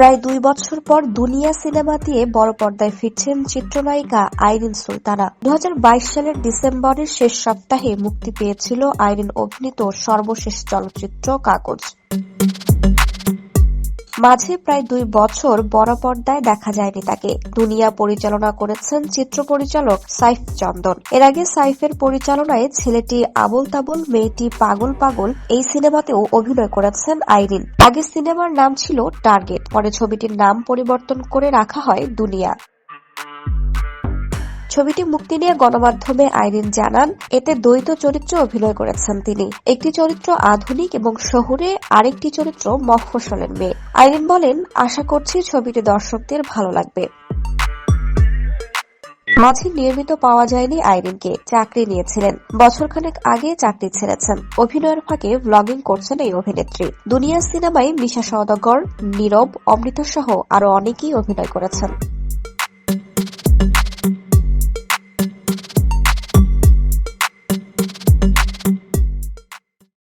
প্রায় দুই বছর পর দুনিয়া সিনেমা দিয়ে বড় পর্দায় ফিরছেন চিত্রনায়িকা আইরিন সুলতানা। দু হাজার বাইশ সালের ডিসেম্বরের শেষ সপ্তাহে মুক্তি পেয়েছিল আইরিন অভিনীত সর্বশেষ চলচ্চিত্র কাগজ। মাঝে প্রায় দুই বছর বড় পর্দায় দেখা যায়নি তাকে। দুনিয়া পরিচালনা করেছেন চিত্র পরিচালক সাইফ চন্দন। এর আগে সাইফের পরিচালনায় ছেলেটি আবুল তাবুল মেয়েটি পাগল পাগল এই সিনেমাতেও অভিনয় করেছেন আইরিন। আগে সিনেমার নাম ছিল টার্গেট, পরে ছবিটির নাম পরিবর্তন করে রাখা হয় দুনিয়া। ছবিটি মুক্তি নিয়ে গণমাধ্যমে আইরিন জানান, এতে দ্বৈত চরিত্রে অভিনয় করেছেন তিনি। একটি চরিত্র আধুনিক এবং শহুরে আরেকটি চরিত্র মফস্বলের মেয়ে। আইরিন বলেন, আশা করছি ছবিটি দর্শকদের ভালো লাগবে। মাঝে নিয়মিত পাওয়া যায়নি আইরিনকে, চাকরি নিয়েছিলেন। বছরখানেক আগে চাকরি ছেড়েছেন। অভিনয়ের ফাঁকে ব্লগিং করছেন এই অভিনেত্রী। দুনিয়া সিনেমায় মিশা সওদাগর, নীরব অমৃত সহ আরও অনেকেই অভিনয় করেছেন।